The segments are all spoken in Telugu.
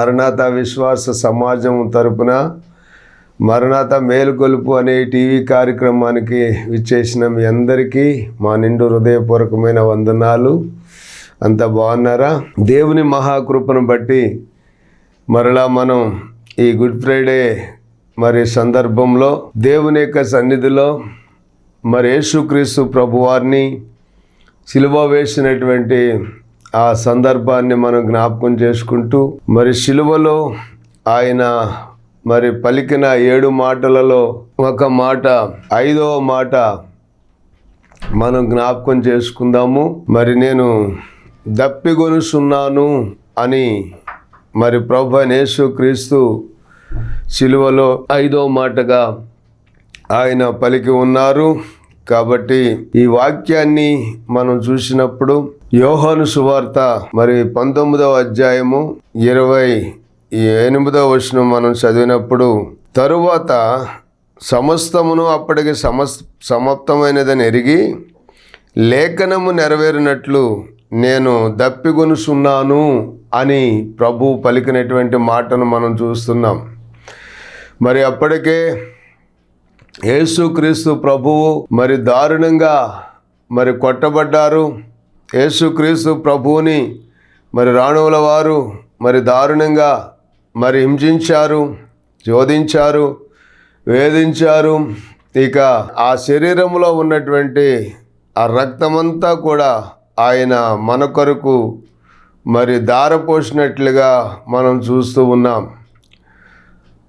మరణాత విశ్వాస సమాజం తరపున మరణాత మేలుకొలుపు అనే టీవీ కార్యక్రమానికి విచ్చేసిన మీ అందరికీ మా నిండు హృదయపూర్వకమైన వందనాలు. అంత బాగున్నారా? దేవుని మహాకృపను బట్టి మరలా మనం ఈ గుడ్ ఫ్రైడే మరి సందర్భంలో దేవుని యొక్క సన్నిధిలో మరి యేసుక్రీస్తు ప్రభువారిని సిలువ వేసినటువంటి ఆ సందర్భాన్ని మనం జ్ఞాపకం చేసుకుంటూ మరి శిలువలో ఆయన మరి పలికిన ఏడు మాటలలో ఒక మాట ఐదవ మాట మనం జ్ఞాపకం చేసుకుందాము. మరి నేను దప్పిగొనుసున్నాను అని మరి ప్రభు యేసు క్రీస్తు శిలువలో ఐదో మాటగా ఆయన పలికి ఉన్నారు. కాబట్టి ఈ వాక్యాన్ని మనం చూసినప్పుడు యోహాను సువార్త మరి పంతొమ్మిదవ అధ్యాయము ఇరవై ఎనిమిదవ వచనం మనం చదివినప్పుడు తరువాత సమస్తమును అప్పటికి సమస్ సమాప్తమైనదని ఎరిగి లేఖనము నెరవేరినట్లు నేను దప్పిగొనుసున్నాను అని ప్రభు పలికినటువంటి మాటను మనం చూస్తున్నాం. మరి అప్పటికే యేసుక్రీస్తు ప్రభువు మరి దారుణంగా మరి కొట్టబడ్డారు. యేసుక్రీస్తు ప్రభువుని మరి రాణువుల వారు మరి దారుణంగా మరి హింసించారు శోధించారు వేధించారు. ఇక ఆ శరీరంలో ఉన్నటువంటి ఆ రక్తమంతా కూడా ఆయన మన కొరకు మరి దారపోసినట్లుగా మనం చూస్తూ ఉన్నాం.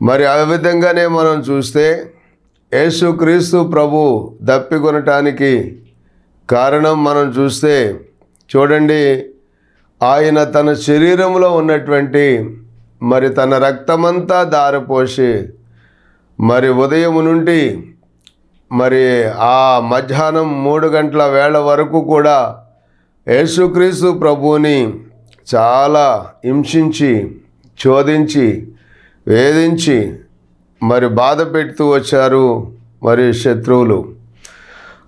మరి ఆ విధంగానే మనం చూస్తే యేసుక్రీస్తు ప్రభు దప్పికొనటానికి కారణం మనం చూస్తే చూడండి ఆయన తన శరీరంలో ఉన్నటువంటి మరి తన రక్తమంతా దారపోసి మరి ఉదయం నుండి మరి ఆ మధ్యాహ్నం మూడు గంటల వేళ వరకు కూడా యేసుక్రీస్తు ప్రభువుని చాలా హింసించి చోదించి వేధించి మరి బాధ పెడుతూ వచ్చారు మరి శత్రువులు.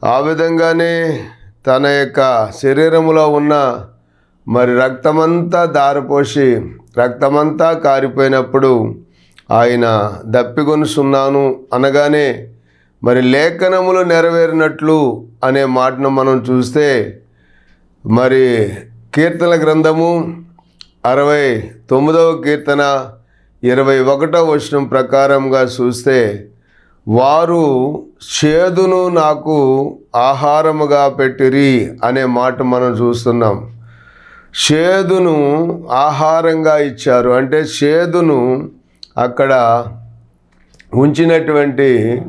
ఆ విధంగానే తన యొక్క శరీరంలో ఉన్న మరి రక్తమంతా దారిపోసి రక్తమంతా కారిపోయినప్పుడు ఆయన దప్పిగొనుసున్నాను అనగానే మరి లేఖనములు నెరవేరినట్లు అనే మాటను మనం చూస్తే మరి కీర్తన గ్రంథము అరవై తొమ్మిదవ కీర్తన ఇరవై ఒకటో వచనం ప్రకారంగా చూస్తే వారు చేదును నాకు ఆహారముగా పెట్టిరి అనే మాట మనం చూస్తున్నాం. చేదును ఆహారంగా ఇచ్చారు. అంటే చేదును అక్కడ ఉంచినటువంటి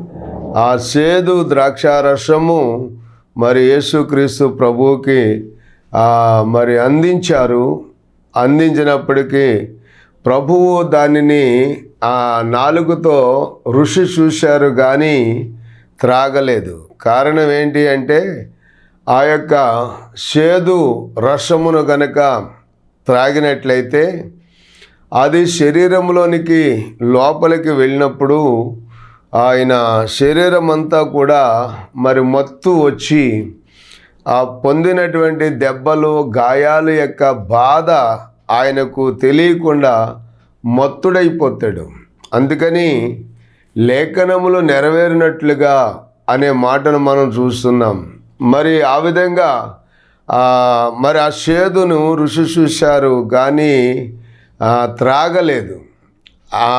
ఆ సేదు ద్రాక్షారసము మరి యేసుక్రీస్తు ప్రభువుకి మరి అందించారు. అందించినప్పటికీ ప్రభువు దానిని ఆ నాలుగుతో ఋషి చూశారు కానీ త్రాగలేదు. కారణం ఏంటి అంటే ఆ యొక్క చేదు రసమును గనక త్రాగినట్లయితే అది శరీరంలోనికి లోపలికి వెళ్ళినప్పుడు ఆయన శరీరం అంతా కూడా మరి మత్తు వచ్చి ఆ పొందినటువంటి దెబ్బలు గాయాలు యొక్క బాధ ఆయనకు తెలియకుండా మత్తుడైపోతాడు. అందుకని లేఖనములు నెరవేరినట్లుగా అనే మాటను మనం చూస్తున్నాం. మరి ఆ విధంగా మరి ఆ చేదును ఋషి చూశారు కానీ త్రాగలేదు.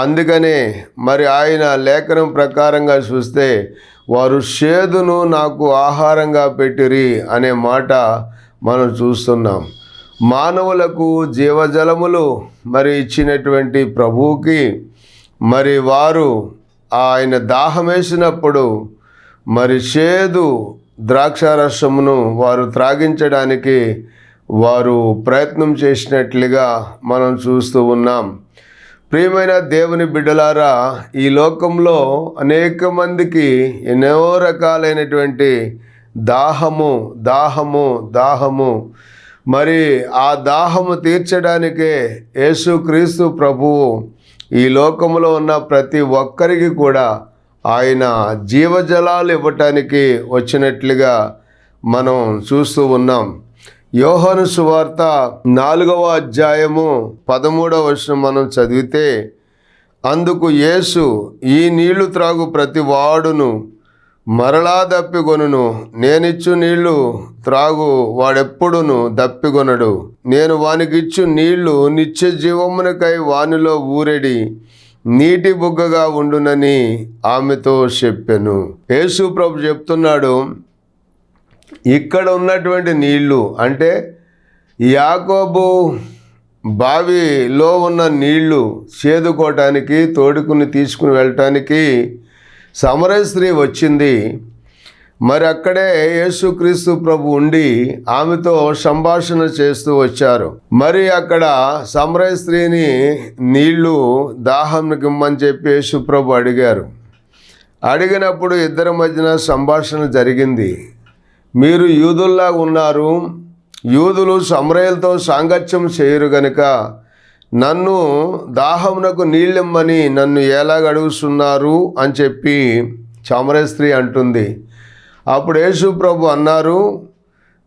అందుకనే మరి ఆయన లేఖనం ప్రకారంగా చూస్తే వారు చేదును నాకు ఆహారంగా పెట్టిరి అనే మాట మనం చూస్తున్నాం. మానవులకు జీవజలములు మరి ఇచ్చినటువంటి ప్రభువుకి మరి వారు ఆయన దాహమేసినప్పుడు మరి చేదు ద్రాక్షారసమును వారు త్రాగించడానికి వారు ప్రయత్నం చేసినట్లుగా మనం చూస్తూ ఉన్నాం. ప్రియమైన దేవుని బిడ్డలారా ఈ లోకంలో అనేక మందికి ఎన్నో రకాలైనటువంటి దాహము దాహము దాహము మరి ఆ దాహము తీర్చడానికే యేసుక్రీస్తు ప్రభువు ఈ లోకములో ఉన్న ప్రతి ఒక్కరికి కూడా ఆయన జీవజలాలు ఇవ్వటానికి వచ్చినట్లుగా మనం చూస్తూ ఉన్నాం. యోహను సువార్త నాలుగవ అధ్యాయము పదమూడవ వర్షం మనం చదివితే అందుకు యేసు ఈ నీళ్ళు త్రాగు ప్రతి వాడును మరలా దప్పిగొనును నేనిచ్చు నీళ్ళు త్రాగు వాడెప్పుడును దప్పిగొనడు నేను వానికిచ్చు నీళ్ళు నిత్య జీవమునకై వానిలో ఊరెడి. నీటి బుగ్గగా ఉండునని ఆమెతో చెప్పాను. యేసు ప్రభు చెప్తున్నాడు ఇక్కడ ఉన్నటువంటి నీళ్ళు అంటే యాకోబు బావిలో ఉన్న నీళ్ళు చేదుకోవటానికి తోడుకుని తీసుకుని వెళ్ళటానికి సమరస్త్రీ వచ్చింది. మరి అక్కడే యేసుక్రీస్తు ప్రభు ఉండి ఆమెతో సంభాషణ చేస్తూ వచ్చారు. మరి అక్కడ సమరయ స్త్రీని నీళ్ళు దాహం గిమ్మని చెప్పి యేసు ప్రభు అడిగారు. అడిగినప్పుడు ఇద్దరి మధ్యన సంభాషణ జరిగింది. మీరు యూదుల్లా ఉన్నారు. యూదులు సమరయలతో సాంగత్యం చేయరు గనుక నన్ను దాహమునకు నీళ్ళిమ్మని నన్ను ఎలాగ అడుగుతున్నారు అని చెప్పి సమరయ అంటుంది. అప్పుడు యేసు ప్రభు అన్నారు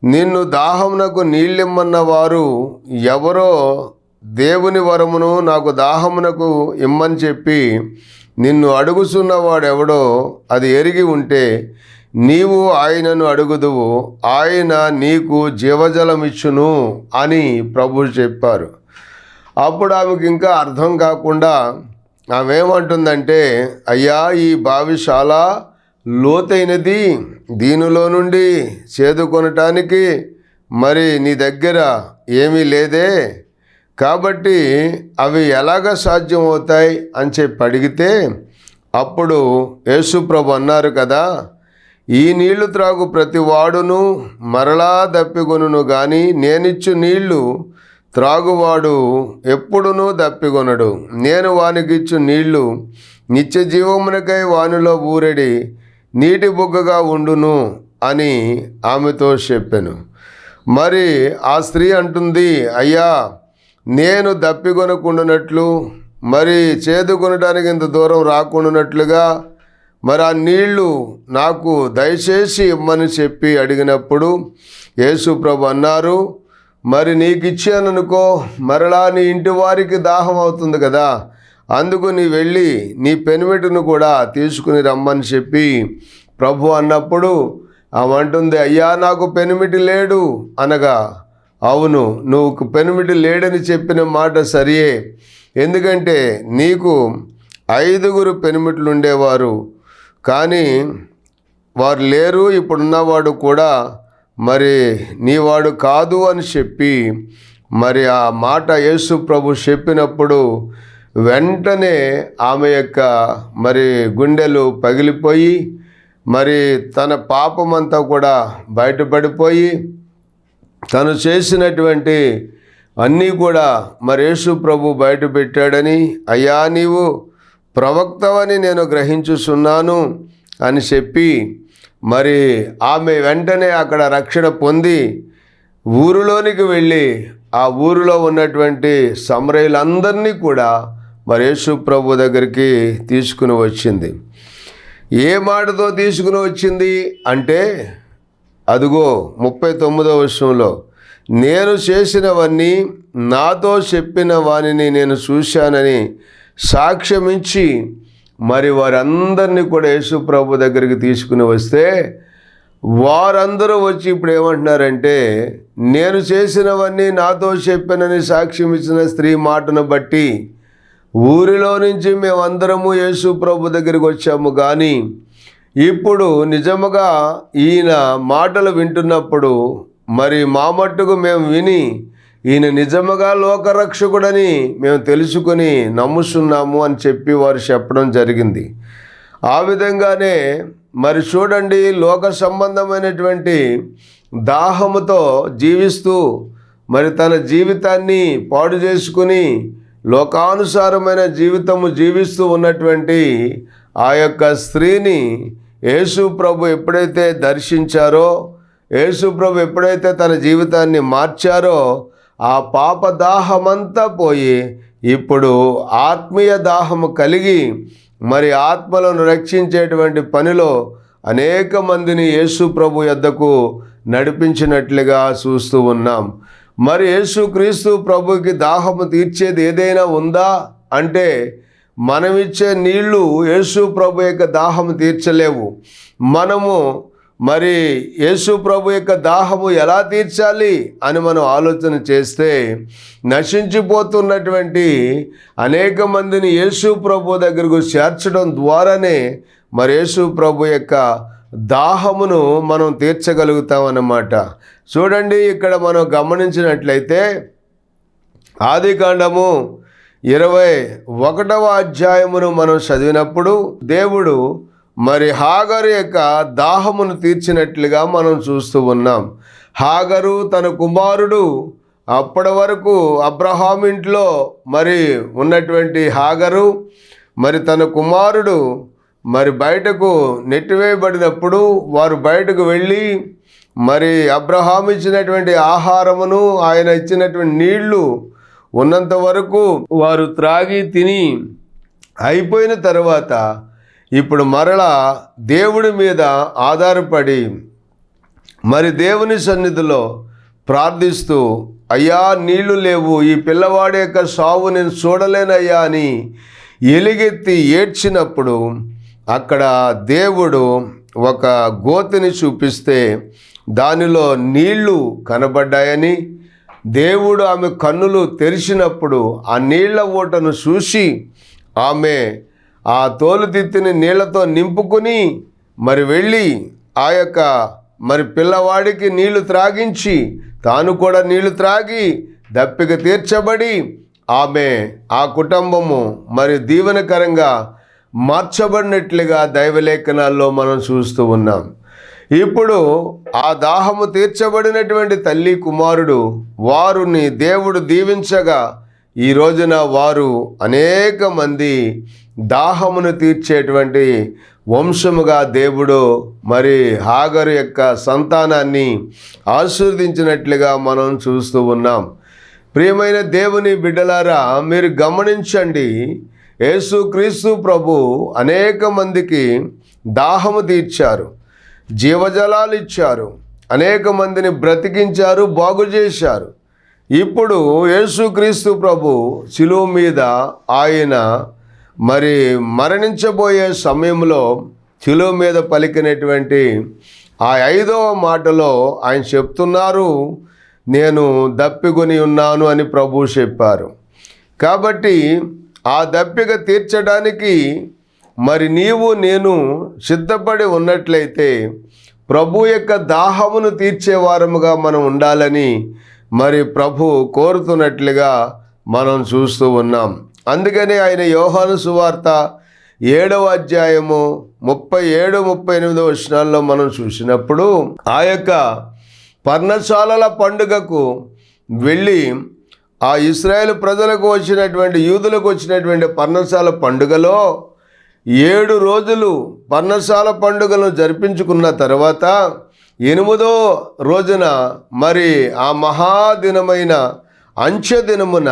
నిన్ను దాహమునకు నీళ్ళిమ్మన్న వారు ఎవరో దేవుని వరమును నాకు దాహమునకు ఇమ్మని చెప్పి నిన్ను అడుగుచున్నవాడెవడో అది ఎరిగి ఉంటే నీవు ఆయనను అడుగుదువు ఆయన నీకు జీవజలమిచ్చును అని ప్రభు చెప్పారు. అప్పుడు ఆమెకు ఇంకా అర్థం కాకుండా ఆమె ఏమంటుందంటే అయ్యా ఈ బావి చాలా లోతైనది. దీనిలో నుండి చేదుకొనటానికి మరి నీ దగ్గర ఏమీ లేదే. కాబట్టి అవి ఎలాగ సాధ్యమవుతాయి? అని చెప్పి అడిగితే అప్పుడు యేసుప్రభు అన్నారు కదా ఈ నీళ్ళు త్రాగు ప్రతి వాడును మరలా దప్పిగొనును కానీ నేనిచ్చు నీళ్ళు త్రాగువాడు ఎప్పుడునూ దప్పిగొనడు నేను వానికిచ్చు నీళ్ళు నిత్య జీవమునకై వానిలో ఊరెడి నీటి బుగ్గగా ఉండును అని ఆమెతో చెప్పాను. మరి ఆ స్త్రీ అంటుంది అయ్యా నేను దప్పికొనకుండానట్లు మరి చేదుకొనడానికి ఇంత దూరం రాకుండానట్లుగా మరి ఆ నీళ్ళు నాకు దయచేసి ఇమ్మని చెప్పి అడిగినప్పుడు యేసుప్రభు అన్నారు మరి నీకు ఇచ్చాననుకో మరలా నీ ఇంటి వారికి దాహం అవుతుంది కదా. అందుకు నీ వెళ్ళి నీ పెనిమిటిని కూడా తీసుకుని రమ్మని చెప్పి ప్రభు అన్నప్పుడు అవంటుంది అయ్యా నాకు పెనిమిటి లేడు అనగా అవును నువ్వు పెనిమిటి లేడని చెప్పిన మాట సరియే. ఎందుకంటే నీకు ఐదుగురు పెనిమిట్లు ఉండేవారు కానీ వారు లేరు ఇప్పుడున్నవాడు కూడా మరి నీవాడు కాదు అని చెప్పి మరి ఆ మాట యేసు ప్రభు చెప్పినప్పుడు వెంటనే ఆమె యొక్క మరి గుండెలు పగిలిపోయి మరి తన పాపమంతా కూడా బయటపడిపోయి తను చేసినటువంటి అన్నీ కూడా మరి యేసు ప్రభు బయట పెట్టాడని అయ్యా నీవు ప్రవక్తవని నేను గ్రహించుచున్నాను అని చెప్పి మరి ఆమె వెంటనే అక్కడ రక్షణ పొంది ఊరిలోనికి వెళ్ళి ఆ ఊరిలో ఉన్నటువంటి సమరయులందరినీ కూడా మరి యేసు ప్రభు దగ్గరికి తీసుకుని వచ్చింది. ఏ మాటతో తీసుకుని వచ్చింది అంటే అదిగో ముప్పై తొమ్మిదో విషయంలో నేను చేసినవన్నీ నాతో చెప్పిన వానిని నేను చూశానని సాక్ష్యమించి మరి వారందరినీ కూడా యేసు ప్రభు దగ్గరికి తీసుకుని వస్తే వారందరూ వచ్చి ఇప్పుడు ఏమంటున్నారంటే నేను చేసినవన్నీ నాతో చెప్పానని సాక్ష్యం ఇచ్చిన స్త్రీ మాటను బట్టి ఊరిలో నుంచి మేమందరము యేసు ప్రభు దగ్గరికి వచ్చాము. కానీ ఇప్పుడు నిజముగా ఈయన మాటలు వింటున్నప్పుడు మరి మా మట్టుకు మేము విని ఈయన నిజముగా లోకరక్షకుడని మేము తెలుసుకొని నమ్ముతున్నాము అని చెప్పి వారు చెప్పడం జరిగింది. ఆ విధంగానే మరి చూడండి లోక సంబంధమైనటువంటి దాహముతో జీవిస్తూ మరి తన జీవితాన్ని పాడు చేసుకుని లోకానుసారమైన జీవితము జీవిస్తూ ఉన్నటువంటి ఆ యొక్క స్త్రీని యేసు ప్రభు ఎప్పుడైతే దర్శించారో యేసు ప్రభు ఎప్పుడైతే తన జీవితాన్ని మార్చారో ఆ పాప దాహమంతా పోయి ఇప్పుడు ఆత్మీయ దాహము కలిగి మరి ఆత్మలను రక్షించేటువంటి పనిలో అనేక మందిని యేసు ప్రభు యొద్దకు నడిపించినట్లుగా చూస్తూ ఉన్నాం. మరి యేసుక్రీస్తు ప్రభుకి దాహము తీర్చేది ఏదైనా ఉందా? అంటే మనమిచ్చే నీళ్ళు యేసు ప్రభు యొక్క దాహము తీర్చలేవు. మనము మరి యేసు ప్రభు యొక్క దాహము ఎలా తీర్చాలి అని మనం ఆలోచన చేస్తే నశించిపోతున్నటువంటి అనేక మందిని యేసు ప్రభు దగ్గరకు చేర్చడం ద్వారానే మరి యేసు ప్రభు యొక్క దాహమును మనం తీర్చగలుగుతాం అన్నమాట చూడండి ఇక్కడ మనం గమనించినట్లయితే ఆది కాండము ఇరవై ఒకటవ అధ్యాయమును మనం చదివినప్పుడు దేవుడు మరి హాగరు యొక్క దాహమును తీర్చినట్లుగా మనం చూస్తూ ఉన్నాం. హాగరు తన కుమారుడు అప్పటి వరకు అబ్రహాం ఇంట్లో మరి ఉన్నటువంటి హాగరు మరి తన కుమారుడు మరి బయటకు నెట్టివేయబడినప్పుడు వారు బయటకు వెళ్ళి మరి అబ్రహాం ఇచ్చినటువంటి ఆహారమును ఆయన ఇచ్చినటువంటి నీళ్ళు ఉన్నంత వరకు వారు త్రాగి తిని అయిపోయిన తర్వాత ఇప్పుడు మరలా దేవుడి మీద ఆధారపడి మరి దేవుని సన్నిధిలో ప్రార్థిస్తూ అయ్యా నీళ్ళు లేవు. ఈ పిల్లవాడి యొక్క సావు నేను చూడలేనయ్యా అని ఎలుగెత్తి ఏడ్చినప్పుడు అక్కడ దేవుడు ఒక గోతిని చూపిస్తే దానిలో నీళ్ళు కనబడ్డాయని. దేవుడు ఆమె కన్నులు తెరిచినప్పుడు ఆ నీళ్ళ ఓటను చూసి ఆమె ఆ తోలుతిత్తిని నీళ్ళతో నింపుకుని మరి వెళ్ళి ఆ యొక్క మరి పిల్లవాడికి నీళ్ళు త్రాగించి తాను కూడా నీళ్ళు త్రాగి దప్పిక తీర్చబడి ఆమె ఆ కుటుంబము మరి దీవెనకరంగా మార్చబడినట్లుగా దైవలేఖనాల్లో మనం చూస్తూ ఉన్నాం. ఇప్పుడు ఆ దాహము తీర్చబడినటువంటి తల్లి కుమారుడు వారిని దేవుడు దీవించగా ఈ రోజున వారు అనేక మంది దాహమును తీర్చేటువంటి వంశముగా దేవుడు మరి హాగరు యొక్క సంతానాన్ని ఆశీర్వదించినట్లుగా మనం చూస్తూ ఉన్నాం. ప్రియమైన దేవుని బిడ్డలారా మీరు గమనించండి యేసుక్రీస్తు ప్రభు అనేక మందికి దాహము తీర్చారు జీవజలాలు ఇచ్చారు అనేక మందిని బ్రతికించారు బాగు చేశారు. ఇప్పుడు యేసుక్రీస్తు ప్రభు శిలువు మీద ఆయన మరి మరణించబోయే సమయంలో శిలువ మీద పలికినటువంటి ఆ ఐదవ మాటలో ఆయన చెప్తున్నారు నేను దప్పికొని ఉన్నాను అని ప్రభు చెప్పారు. కాబట్టి ఆ దప్పిక తీర్చడానికి మరి నీవు నేను సిద్ధపడి ఉన్నట్లయితే ప్రభు యొక్క దాహమును తీర్చేవారముగా మనం ఉండాలని మరి ప్రభు కోరుతున్నట్లుగా మనం చూస్తూ ఉన్నాం. అందుకని ఆయన యోహాను సువార్త ఏడవ అధ్యాయము ముప్పై ఏడు ముప్పై ఎనిమిదో వచనాల్లో మనం చూసినప్పుడు ఆ యొక్క పర్ణశాలల పండుగకు వెళ్ళి ఆ ఇస్రాయేల్ ప్రజలకు వచ్చినటువంటి యూదులకు వచ్చినటువంటి పర్ణశాల పండుగలో ఏడు రోజులు పర్ణశాల పండుగను జరిపించుకున్న తర్వాత ఎనిమిదో రోజున మరి ఆ మహాదినమైన అంచె దినమున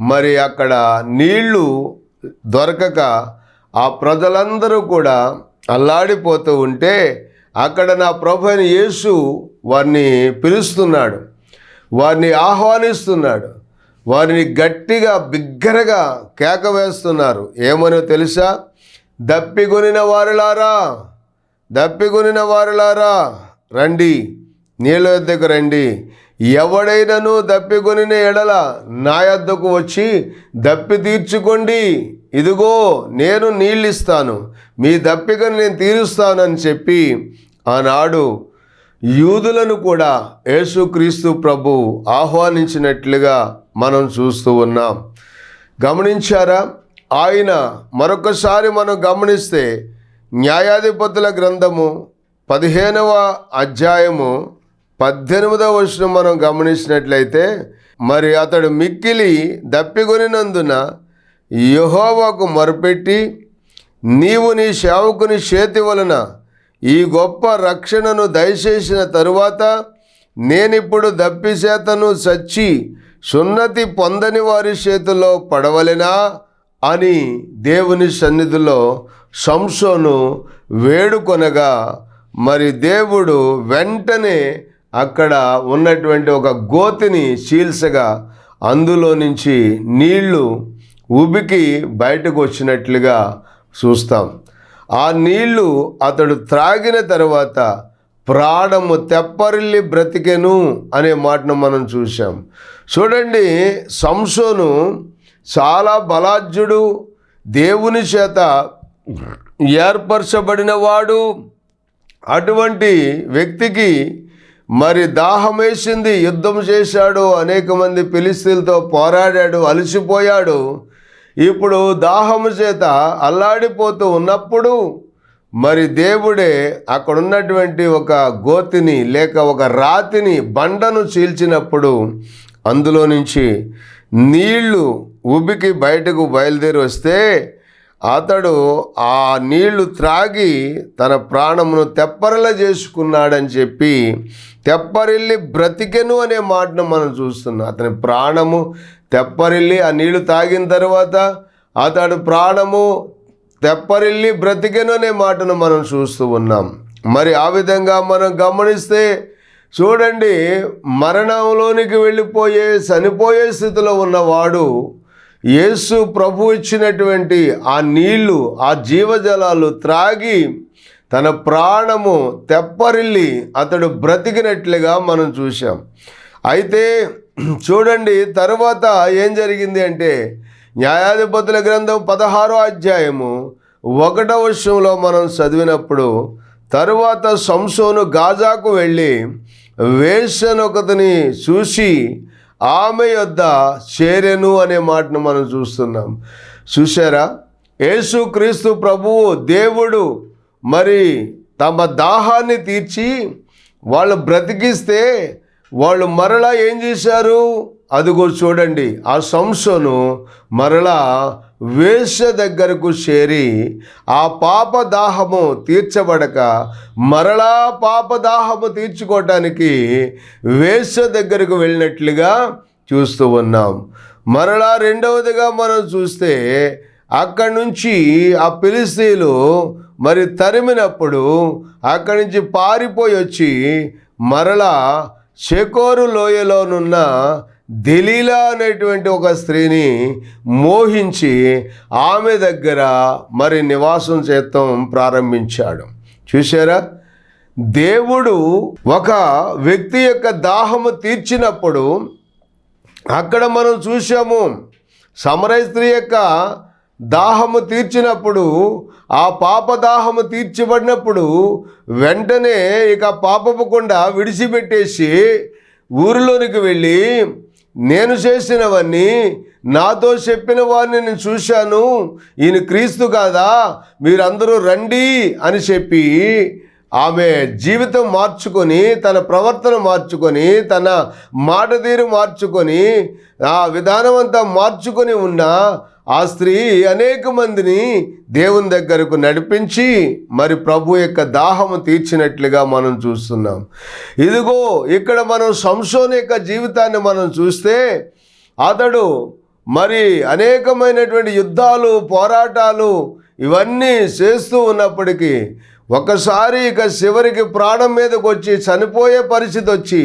మరి అక్కడ నీళ్ళు దొరకక ఆ ప్రజలందరూ కూడా అల్లాడిపోతూ ఉంటే అక్కడ నా ప్రభు అయిన యేసు వారిని పిలుస్తున్నాడు. వారిని ఆహ్వానిస్తున్నాడు. వారిని గట్టిగా బిగ్గరగా కేక వేస్తున్నారు. ఏమనో తెలుసా? దప్పిగొనిన వారులారా దప్పిగొనిన వారులారా రండి నీళ్ళ దగ్గర రండి. ఎవడైనను దప్పికొనిన ఎడల నా యొద్దకు వచ్చి దప్పి తీర్చుకోండి. ఇదిగో నేను నీళ్ళిస్తాను. మీ దప్పికను నేను తీరుస్తానని చెప్పి ఆనాడు యూదులను కూడా యేసుక్రీస్తు ప్రభు ఆహ్వానించినట్లుగా మనం చూస్తూ ఉన్నాం. గమనించారా? ఆయన మరొకసారి మనం గమనిస్తే న్యాయాధిపతుల గ్రంథము పదిహేనవ అధ్యాయము పద్దెనిమిదవ వచనం మనం గమనించినట్లయితే మరి అతడు మిక్కిలి దప్పికొనినందున యహోవాకు మొరపెట్టి నీవు నీ సేవకుని చేతి వలన ఈ గొప్ప రక్షణను దయచేసిన తరువాత నేనిప్పుడు దప్పిసేతను చచ్చి సున్నతి పొందని వారి చేతిలో పడవలెనా అని దేవుని సన్నిధిలో సంసోను వేడుకొనగా మరి దేవుడు వెంటనే అక్కడ ఉన్నటువంటి ఒక గోతిని చీల్చగా అందులో నుంచి నీళ్ళు ఉబికి బయటకు వచ్చినట్లుగా చూస్తాం. ఆ నీళ్ళు అతడు త్రాగిన తర్వాత ప్రాణము తెప్పరిల్లి బ్రతికెను అనే మాటను మనం చూసాం చూడండి సంసోను చాలా బలాజ్యుడు దేవుని చేత ఏర్పరచబడినవాడు. అటువంటి వ్యక్తికి మరి దాహం వేసింది యుద్ధం చేశాడు అనేక మంది పిలిస్తీలతో పోరాడాడు అలసిపోయాడు. ఇప్పుడు దాహము చేత అల్లాడిపోతూ ఉన్నప్పుడు మరి దేవుడే అక్కడ ఉన్నటువంటి ఒక గోతిని లేక ఒక రాతిని బండను చీల్చినప్పుడు అందులో నుంచి నీళ్ళు ఉబికి బయటకు బయలుదేరి వస్తే అతడు ఆ నీళ్ళు త్రాగి తన ప్రాణమును తెప్పరిల చేసుకున్నాడని చెప్పి తెప్పరిల్లి బ్రతికెను అనే మాటను మనం చూస్తున్నాం. అతని ప్రాణము తెప్పరిల్లి ఆ నీళ్ళు తాగిన తర్వాత అతడు ప్రాణము తెప్పరిల్లి బ్రతికెను అనే మాటను మనం చూస్తూ ఉన్నాం. మరి ఆ విధంగా మనం గమనిస్తే చూడండి మరణంలోనికి వెళ్ళిపోయే చనిపోయే స్థితిలో ఉన్నవాడు యేసు ప్రభు ఇచ్చినటువంటి ఆ నీళ్ళు ఆ జీవజలాలు త్రాగి తన ప్రాణము తెప్పరిల్లి అతడు బ్రతికినట్లుగా మనం చూసాం అయితే చూడండి తరువాత ఏం జరిగింది అంటే న్యాయాధిపతుల గ్రంథం పదహారో అధ్యాయము ఒకటో విషయంలో మనం చదివినప్పుడు తరువాత సంసోను గాజాకు వెళ్ళి వేసనొకతని చూసి ఆమె యొద్ద చేరెను అనే మాటను మనం చూస్తున్నాం. చూసారా యేసుక్రీస్తు ప్రభువు దేవుడు మరి తమ దాహాన్ని తీర్చి వాళ్ళు బ్రతికిస్తే వాళ్ళు మరలా ఏం చేశారు? అదిగో చూడండి ఆ సంస్థను మరలా వేశ్య దగ్గరకు చేరి ఆ పాపదాహము తీర్చబడక మరలా పాపదాహము తీర్చుకోవటానికి వేశ్య దగ్గరకు వెళ్ళినట్లుగా చూస్తూ ఉన్నాం. మరలా రెండవదిగా మనం చూస్తే అక్కడి నుంచి ఆ పిలిస్తీలు మరి తరిమినప్పుడు అక్కడి నుంచి పారిపోయి వచ్చి మరలా చెకోరు లోయలోనున్న దెలీలా అనేటువంటి ఒక స్త్రీని మోహించి ఆమె దగ్గర మరి నివాసం చేత్తం ప్రారంభించాడు. చూసారా దేవుడు ఒక వ్యక్తి యొక్క దాహము తీర్చినప్పుడు అక్కడ మనం చూసాము సమరయ స్త్రీ యొక్క దాహము తీర్చినప్పుడు ఆ పాప దాహము తీర్చబడినప్పుడు వెంటనే ఇక పాపపుకుండా విడిచిపెట్టేసి ఊరిలోనికి వెళ్ళి నేను చేసినవన్నీ నాతో చెప్పిన వారిని నేను చూశాను. ఈయన క్రీస్తు కాదా? మీరందరూ రండి అని చెప్పి ఆమె జీవితం మార్చుకొని తన ప్రవర్తన మార్చుకొని తన మాట తీరు మార్చుకొని ఆ విధానం అంతా మార్చుకొని ఉన్న ఆ స్త్రీ అనేక మందిని దేవుని దగ్గరకు నడిపించి మరి ప్రభు యొక్క దాహము తీర్చినట్లుగా మనం చూస్తున్నాం. ఇదిగో ఇక్కడ మనం సంసోన్ యొక్క జీవితాన్ని మనం చూస్తే అతడు మరి అనేకమైనటువంటి యుద్ధాలు పోరాటాలు ఇవన్నీ చేస్తూ ఉన్నప్పటికీ ఒకసారి ఇక చివరికి ప్రాణం మీదకి వచ్చి చనిపోయే పరిస్థితి వచ్చి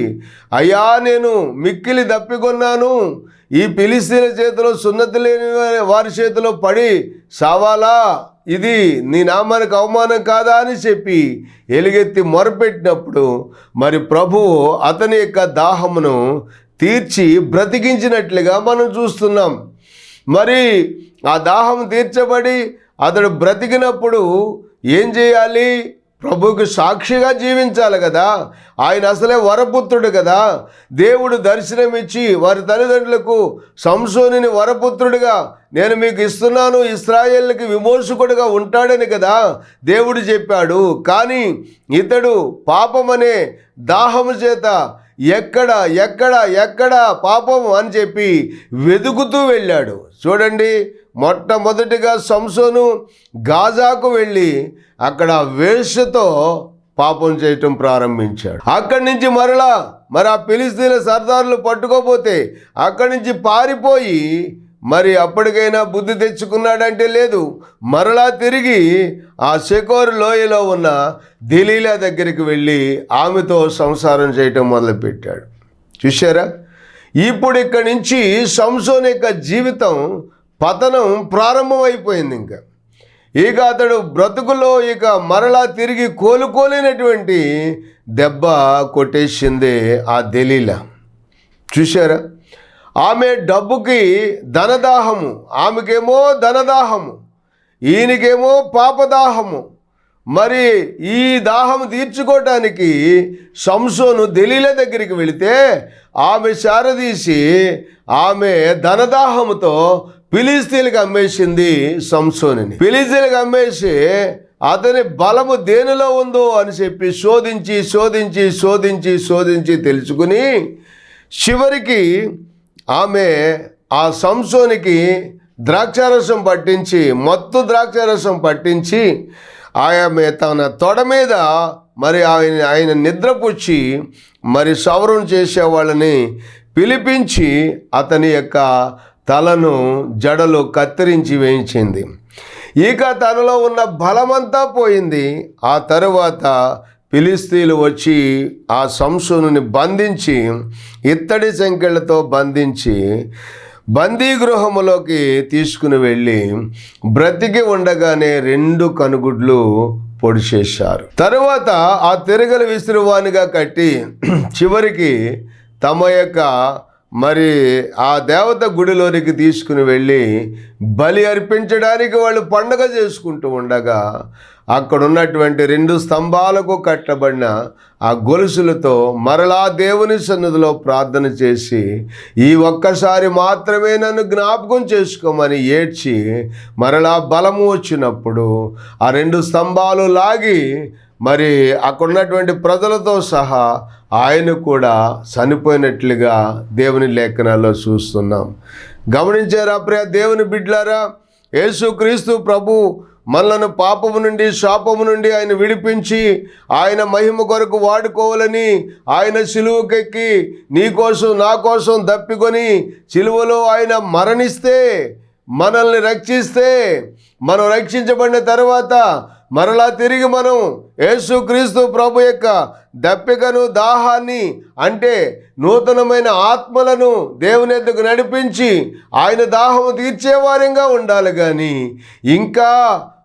అయ్యా నేను మిక్కిలి దప్పికొన్నాను ఈ పిలిస్తీన చేతిలో సున్నతి లేని వారి చేతిలో పడి సావాలా? ఇది నీ నామానికి అవమానం కాదా? అని చెప్పి ఎలుగెత్తి మొరపెట్టినప్పుడు మరి ప్రభువు అతని యొక్క దాహమును తీర్చి బ్రతికించినట్లుగా మనం చూస్తున్నాం. మరి ఆ దాహం తీర్చబడి అతడు బ్రతికినప్పుడు ఏం చేయాలి? ప్రభువుకు సాక్షిగా జీవించాలి కదా. ఆయన అసలే వరపుత్రుడు కదా. దేవుడు దర్శనమిచ్చి వారి తల్లిదండ్రులకు సంసోనిని వరపుత్రుడిగా నేను మీకు ఇస్తున్నాను ఇస్రాయేళ్ళకి విమోచకుడిగా ఉంటాడని కదా దేవుడు చెప్పాడు. కానీ ఇతడు పాపమనే దాహము చేత ఎక్కడ ఎక్కడ ఎక్కడ పాపం అని చెప్పి వెతుకుతూ వెళ్ళాడు. చూడండి మొట్టమొదటిగా సంసోను గాజాకు వెళ్ళి అక్కడ వేషతో పాపం చేయటం ప్రారంభించాడు. అక్కడి నుంచి మరలా మరి ఆ పిలిస్తీన సర్దారులు పట్టుకోపోతే అక్కడి నుంచి పారిపోయి మరి అప్పటికైనా బుద్ధి తెచ్చుకున్నాడంటే లేదు. మరలా తిరిగి ఆ శకోరు లోయలో ఉన్న దిలీలా దగ్గరికి వెళ్ళి ఆమెతో సంసారం చేయటం మొదలుపెట్టాడు. చూశారా? ఇప్పుడు ఇక్కడి నుంచి సంసోన్ యొక్క జీవితం పతనం ప్రారంభమైపోయింది ఇంకా. ఇక అతడు బ్రతుకులో ఇక మరలా తిరిగి కోలుకోలేనటువంటి దెబ్బ కొట్టేసిందే ఆ దెలీలా. చూశారా? ఆమె డబ్బుకి ధనదాహము ఆమెకేమో ధనదాహము ఈయనకేమో పాపదాహము. మరి ఈ దాహం తీర్చుకోవటానికి సంసోను దలీల దగ్గరికి వెళితే ఆమె శారదీసి ఆమె ధనదాహముతో ఫిలిస్తీన్కి అమ్మేసింది సంసోనిని. ఫిలిస్తీన్కి అమ్మేసి అతని బలము దేనిలో ఉందో అని చెప్పి శోధించి శోధించి శోధించి శోధించి తెలుసుకుని చివరికి ఆమె ఆ సంసోనికి ద్రాక్షారసం పట్టించి మత్తు ద్రాక్షారసం పట్టించి ఆమె తన తొడ మీద మరి ఆయన ఆయన నిద్రపుచ్చి మరి సవరం చేసే వాళ్ళని పిలిపించి అతని యొక్క తలను జడలు కత్తిరించి వేయించింది. ఇక తనలో ఉన్న బలమంతా పోయింది. ఆ తరువాత ఫిలిస్తీన్లు వచ్చి ఆ సంసోనుని బంధించి ఇత్తడి సంఖ్యలతో బంధించి బందీ గృహములోకి తీసుకుని వెళ్ళి బ్రతికి ఉండగానే రెండు కనుగుడ్లు పొడిచేశారు తరువాత ఆ తిరగలు విసురువానిగా కట్టి చివరికి తమ యొక్క మరి ఆ దేవత గుడిలోనికి తీసుకుని వెళ్ళి బలి అర్పించడానికి వాళ్ళు పండగ చేసుకుంటూ ఉండగా అక్కడున్నటువంటి రెండు స్తంభాలకు కట్టబడిన ఆ గొలుసులతో మరలా దేవుని సన్నిధిలో ప్రార్థన చేసి ఈ ఒక్కసారి మాత్రమే నన్ను జ్ఞాపకం చేసుకోమని ఏడ్చి మరలా బలము వచ్చినప్పుడు ఆ రెండు స్తంభాలు లాగి మరి అక్కడ ఉన్నటువంటి ప్రజలతో సహా ఆయన కూడా చనిపోయినట్లుగా దేవుని లేఖనాల్లో చూస్తున్నాం. గమనించారా ప్రియ దేవుని బిడ్లారా? యేసుక్రీస్తు ప్రభు మనలను పాపము నుండి శాపము నుండి ఆయన విడిపించి ఆయన మహిమ కొరకు వాడుకోవాలని ఆయన సిలువకెక్కి నీ కోసం నా కోసం దప్పికొని సిలువలో ఆయన మరణిస్తే మనల్ని రక్షిస్తే మనం రక్షించబడిన తర్వాత మరలా తిరిగి మనం యేసుక్రీస్తు ప్రభు యొక్క దప్పికను దాహాన్ని అంటే నూతనమైన ఆత్మలను దేవుని ఎద్దుకు నడిపించి ఆయన దాహము తీర్చేవారంగా ఉండాలి కానీ ఇంకా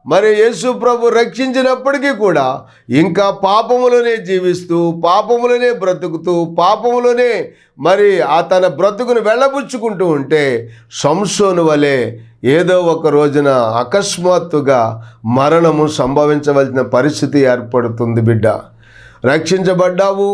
మరి యేసు ప్రభు రక్షించినప్పటికీ కూడా ఇంకా పాపములోనే జీవిస్తూ పాపములోనే బ్రతుకుతూ పాపములోనే మరి ఆ తన బ్రతుకును వెళ్ళబుచ్చుకుంటూ ఉంటే సంసోను వలె ఏదో ఒక రోజున అకస్మాత్తుగా మరణము సంభవించవలసిన పరిస్థితి ఏర్పడుతుంది బిడ్డ. రక్షించబడ్డావు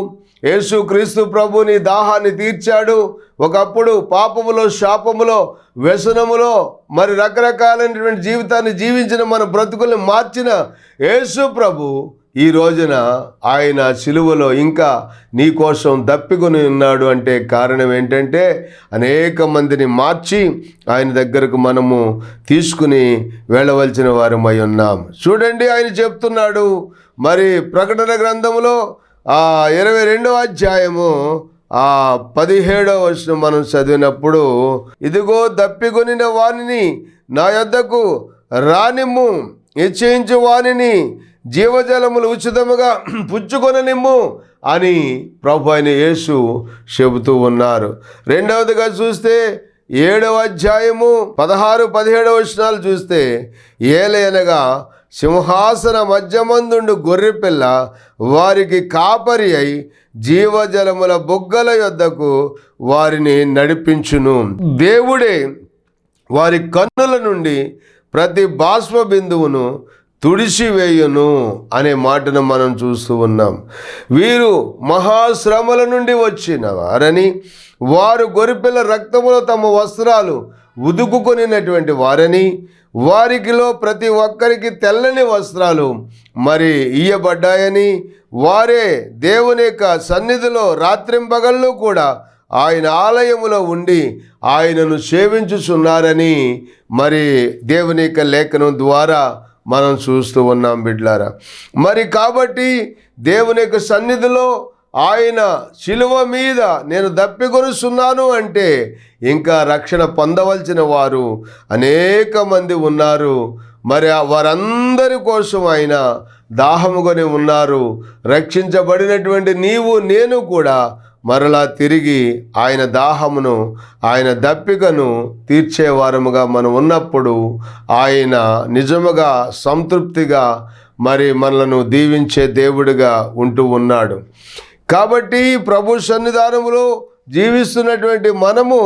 యేసు క్రీస్తు ప్రభు నీ దాహాన్ని తీర్చాడు. ఒకప్పుడు పాపములో శాపములో వ్యసనములో మరి రకరకాలైనటువంటి జీవితాన్ని జీవించిన మన బ్రతుకుల్ని మార్చిన యేసు ప్రభు ఈ రోజున ఆయన సిలువలో ఇంకా నీ కోసం దప్పికొని ఉన్నాడు అంటే కారణం ఏంటంటే అనేక మందిని మార్చి ఆయన దగ్గరకు మనము తీసుకుని వెళ్ళవలసిన వారమై ఉన్నాం. చూడండి ఆయన చెప్తున్నాడు. మరి ప్రకటన గ్రంథములో ఇరవై రెండవ అధ్యాయము ఆ పదిహేడవ వచనం మనం చదివినప్పుడు ఇదిగో దప్పికొనిన వానిని నా యొద్దకు రానిమ్ము నిశ్చయించు వానిని జీవజలములు ఉచితముగా పుచ్చుకొననిమ్ము అని ప్రభు అయిన యేసు చెబుతూ ఉన్నారు. రెండవదిగా చూస్తే ఏడవ అధ్యాయము పదహారు పదిహేడవ వచనాలు చూస్తే ఏలయనగా సింహాసన మధ్యమందుండు గొర్రెపిల్ల వారికి కాపరి అయి జీవజలముల బొగ్గల యొద్దకు వారిని నడిపించును. దేవుడే వారి కన్నుల నుండి ప్రతి బాష్ప బిందువును తుడిచివేయును అనే మాటను మనం చూస్తూ ఉన్నాం. వీరు మహాశ్రమల నుండి వచ్చిన వారని వారు గొరిపిల్ల రక్తములో తమ వస్త్రాలు ఉదుకుకొనినటువంటి వారని వారికిలో ప్రతి ఒక్కరికి తెల్లని వస్త్రాలు మరి ఇయ్యబడ్డాయని వారే దేవుని యొక్క సన్నిధిలో రాత్రింపగళ్ళు కూడా ఆయన ఆలయములో ఉండి ఆయనను సేవించుచున్నారని మరి దేవుని యొక్క లేఖనం ద్వారా మనం చూస్తూ ఉన్నాం బిడ్లారా. మరి కాబట్టి దేవుని యొక్క సన్నిధిలో ఆయన శిలువ మీద నేను దప్పికొనుస్తున్నాను అంటే ఇంకా రక్షణ పొందవలసిన వారు అనేక మంది ఉన్నారు. మరి ఆ వారందరి కోసం ఆయన దాహముగానే ఉన్నారు. రక్షించబడినటువంటి నీవు నేను కూడా మరలా తిరిగి ఆయన దాహమును ఆయన దప్పికను తీర్చేవారముగా మనం ఉన్నప్పుడు ఆయన నిజముగా సంతృప్తిగా మరి మనలను దీవించే దేవుడిగా ఉంటూ ఉన్నాడు. కాబట్టి ప్రభు సన్నిధానములో జీవిస్తున్నటువంటి మనము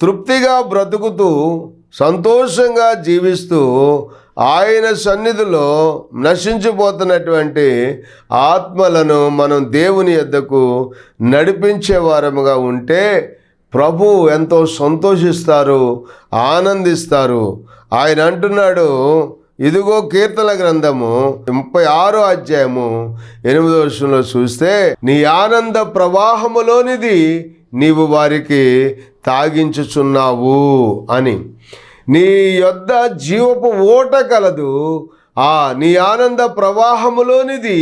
తృప్తిగా బ్రతుకుతూ సంతోషంగా జీవిస్తూ ఆయన సన్నిధిలో నశించిపోతున్నటువంటి ఆత్మలను మనం దేవుని ఎద్దకు నడిపించే వారముగా ఉంటే ప్రభు ఎంతో సంతోషిస్తారు ఆనందిస్తారు. ఆయన అంటున్నాడు ఇదిగో కీర్తన గ్రంథము ముప్పై ఆరో అధ్యాయము ఎనిమిదో వర్షంలో చూస్తే నీ ఆనంద ప్రవాహములోనిది నీవు వారికి తాగించుచున్నావు అని. నీ యొద్ద జీవపు ఓట కలదు ఆ నీ ఆనంద ప్రవాహములోనిది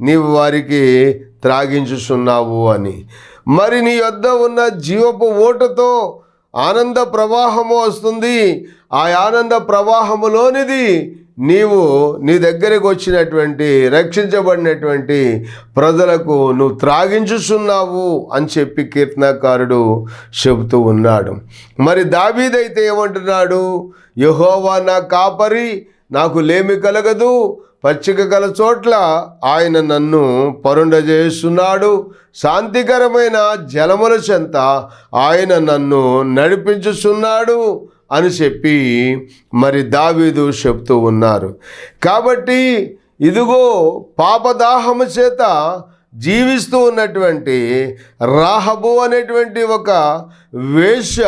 నీవు వారికి త్రాగించుచున్నావు అని. మరి నీ యొద్ద ఉన్న జీవపు ఓటతో ఆనంద ప్రవాహము వస్తుంది. ఆ ఆనంద ప్రవాహములోనిది నీవు నీ దగ్గరికి వచ్చినటువంటి రక్షించబడినటువంటి ప్రజలకు నువ్వు త్రాగించుచున్నావు అని చెప్పి కీర్తనకారుడు చెబుతూ ఉన్నాడు. మరి దావీదైతే ఏమంటున్నాడు? యహోవా నా కాపరి నాకు లేమి కలగదు. పచ్చిక గల చోట్ల ఆయన నన్ను పరుండజేస్తున్నాడు శాంతికరమైన జలముల చెంత ఆయన నన్ను నడిపించుచున్నాడు అని చెప్పి మరి దావీదు చెప్తూ ఉన్నారు. కాబట్టి ఇదిగో పాపదాహము చేత జీవిస్తూ ఉన్నటువంటి రాహబు అనేటువంటి ఒక వేష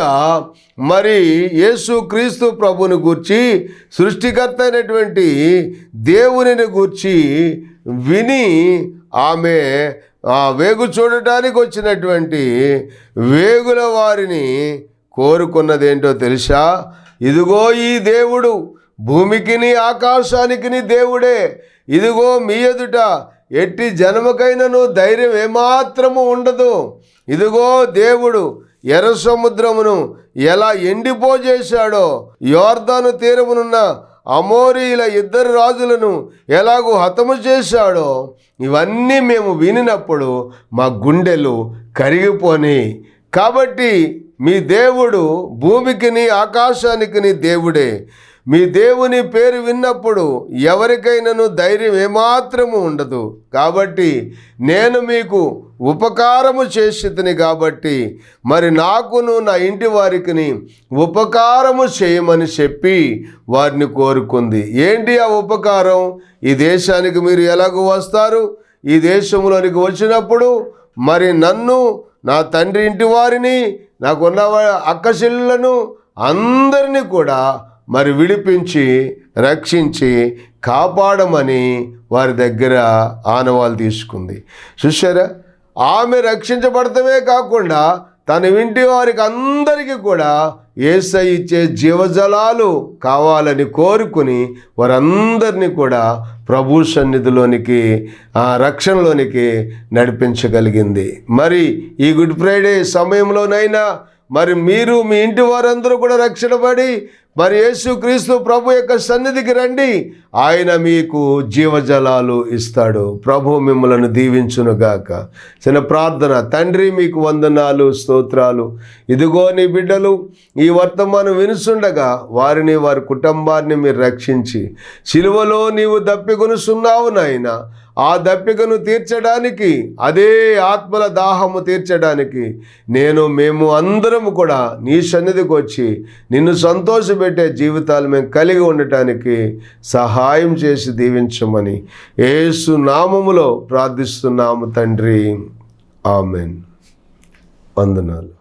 మరి యేసు క్రీస్తు ప్రభుని గూర్చి సృష్టికర్త అయినటువంటి దేవునిని గూర్చి విని ఆమె ఆ వేగు చూడటానికి వచ్చినటువంటి వేగుల వారిని కోరుకున్నదేంటో తెలుసా? ఇదిగో ఈ దేవుడు భూమికిని ఆకాశానికిని దేవుడే. ఇదిగో మీ ఎదుట ఎట్టి జన్మకైనను ధైర్యం ఏమాత్రము ఉండదు. ఇదిగో దేవుడు ఎర్ర సముద్రమును ఎలా ఎండిపోజేశాడో యోర్ధాను తీరమునున్న అమోరీల ఇద్దరు రాజులను ఎలాగూ హతము చేశాడో ఇవన్నీ మేము వినినప్పుడు మా గుండెలు కరిగిపోని. కాబట్టి మీ దేవుడు భూమికిని ఆకాశానికిని దేవుడే. మీ దేవుని పేరు విన్నప్పుడు ఎవరికైనాను ధైర్యం ఏమాత్రము ఉండదు. కాబట్టి నేను మీకు ఉపకారము చేసితిని కాబట్టి మరి నాకును నా ఇంటి వారికి ఉపకారము చేయమని చెప్పి వారిని కోరుకుంది. ఏంటి ఆ ఉపకారం? ఈ దేశానికి మీరు ఎలాగో వస్తారు? ఈ దేశంలోనికి వచ్చినప్పుడు మరి నన్ను నా తండ్రి ఇంటి వారిని నాకున్న వా- అక్క అందరినీ కూడా మరి విడిపించి రక్షించి కాపాడమని వారి దగ్గర ఆనవాలు తీసుకుంది. చూసారా ఆమె రక్షించబడటమే కాకుండా తన ఇంటి వారికి అందరికీ కూడా ఏసై ఇచ్చే జీవజలాలు కావాలని కోరుకుని వారందరినీ కూడా ప్రభు సన్నిధిలోనికి ఆ రక్షణలోనికి నడిపించగలిగింది. మరి ఈ గుడ్ ఫ్రైడే సమయంలోనైనా మరి మీరు మీ ఇంటి వారందరూ కూడా రక్షణ పడి మరి యేసుక్రీస్తు ప్రభు యొక్క సన్నిధికి రండి. ఆయన మీకు జీవజలాలు ఇస్తాడు. ప్రభు మిమ్మలను దీవించునుగాక. చిన్న ప్రార్థన. తండ్రి మీకు వందనాలు స్తోత్రాలు. ఇదిగో నీ బిడ్డలు ఈ వర్తమానం వినుచుండగా వారిని వారి కుటుంబాన్ని మీరు రక్షించి సిలువలో నీవు దప్పికొనుచున్నావు నాయన. ఆ దప్పికను తీర్చడానికి అదే ఆత్మల దాహము తీర్చడానికి నేను మేము అందరము కూడా నీ సన్నిధికి వచ్చి నిన్ను పెట్టే జీవితాలు మేము కలిగి ఉండటానికి సహాయం చేసి దీవించమని ఏసు నామములో ప్రార్థిస్తున్నాము తండ్రి. ఆమెన్. వందనాలు.